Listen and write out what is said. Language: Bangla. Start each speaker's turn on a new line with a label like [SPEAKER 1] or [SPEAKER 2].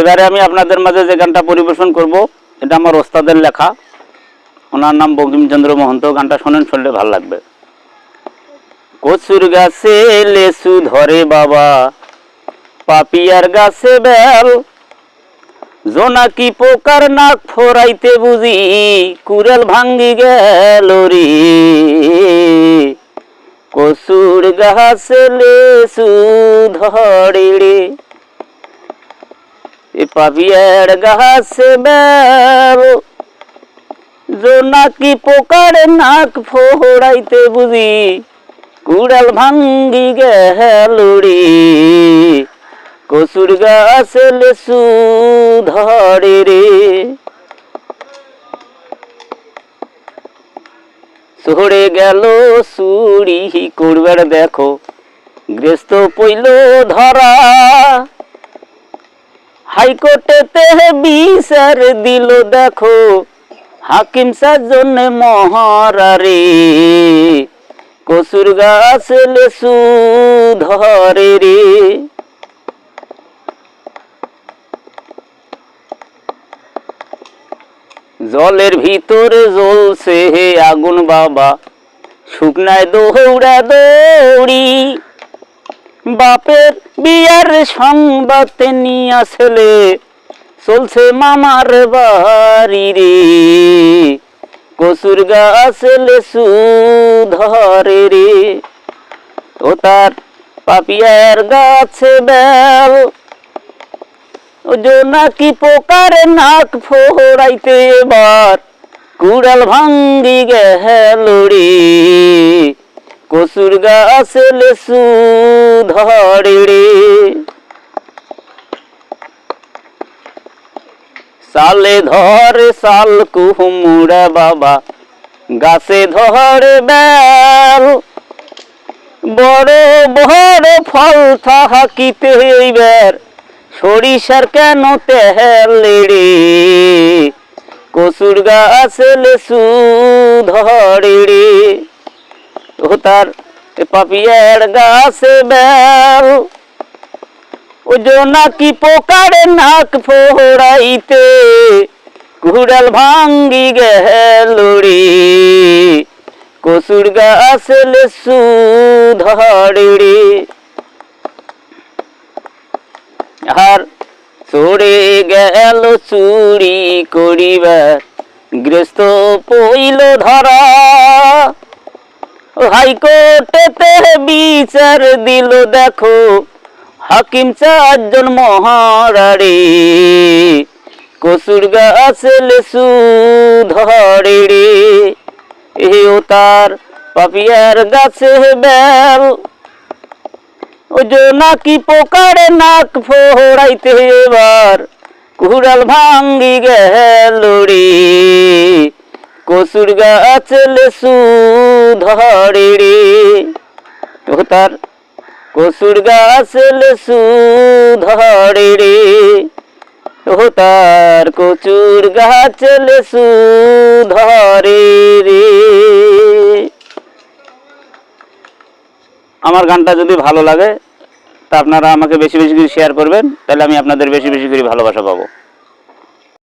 [SPEAKER 1] এবারে আমি আপনাদের মাঝে যে গানটা পরিবেশন করব, এটা আমার ওস্তাদের লেখা। ওনার নাম বঙ্কিমচন্দ্র মহন্ত, গানটা শোনেন, শুনলে ভালো লাগবে। কচুর গাছে লেসু ধরে বাবা, পাপিয়ার গাছে বেল। জোনাকি পোকার নাক ফোরাইতে বুঝি, কুড়েল ভাঙ্গি গেল রে। কসুর গাছে লেসু ধরে রে এ পাপিয়ার গাছে বেল। জোনাকি পোকার নাক ফোড়াইতে বুঝি, কুড়াল ভাঙ্গি গেল রে কসুর গাছে লেসু ধরে রে। সরে গেল চুরি, করবার দেখো, গ্রেস্ত পইল ধরা। হাইকোর্টেতে বিচার দিল দেখো। হাকিম সাজন মহারারে। কসুর গাছ লেসু ধরে রে। জলের ভিতরে জ্বলছে হে আগুন বাবা। শুকনায় দৌড়া দৌড়ি। বাপের বিয়ার সংবাদ নিয়ে আসলে চলছে মামার বাড়ি রে। কসুর গাছ লেসু ধরে রে। ও তার পাপিয়ার গাছে বেল। ও জোনাকি পোকার নাক ফোড়াইতে এবার, কুড়াল ভাঙ্গি গেল রে। কসুর গাছে লেসু ধরে রে। সালে ধরে, সাল কুমুড়া বাবা, গাছে ধরে বেল। বড় বড় ফল থাকিতে এইবার, সরিষার কেন তেল রে? কসুর গাছে লেসু ধরে রে। তার পাপিয়ার গাছে বেল। ও জোনাকি পোকারে নাক ফোড়াইতে, কুড়াল ভাঙ্গি গেল কসুর গাছে লেসু ধরে রে আর চড়ে গেল চুরি করিবার গৃহস্থ পইল ধরা। হাইকোর্টেতে বিচার দিল, দেখো, হাকিম চারজন মহারারে কসুর গাছে লেসু ধরে রে। ও তার পাপিয়ার গাছে বেল। ও জোনাকি পোকারে নাক ফোড়াইতে এবার কুড়াল ভাঙ্গি গেল রে। কসুর গাছ লেসু ধরে রে তার কসুর গাছ লেসু ধরে রে ও তার কচুর গাছ লেসু ধরে রে আমার গানটা যদি ভালো লাগে তা আপনারা আমাকে বেশি বেশি করে শেয়ার করবেন, তাহলে আমি আপনাদের বেশি বেশি করে ভালোবাসা পাবো।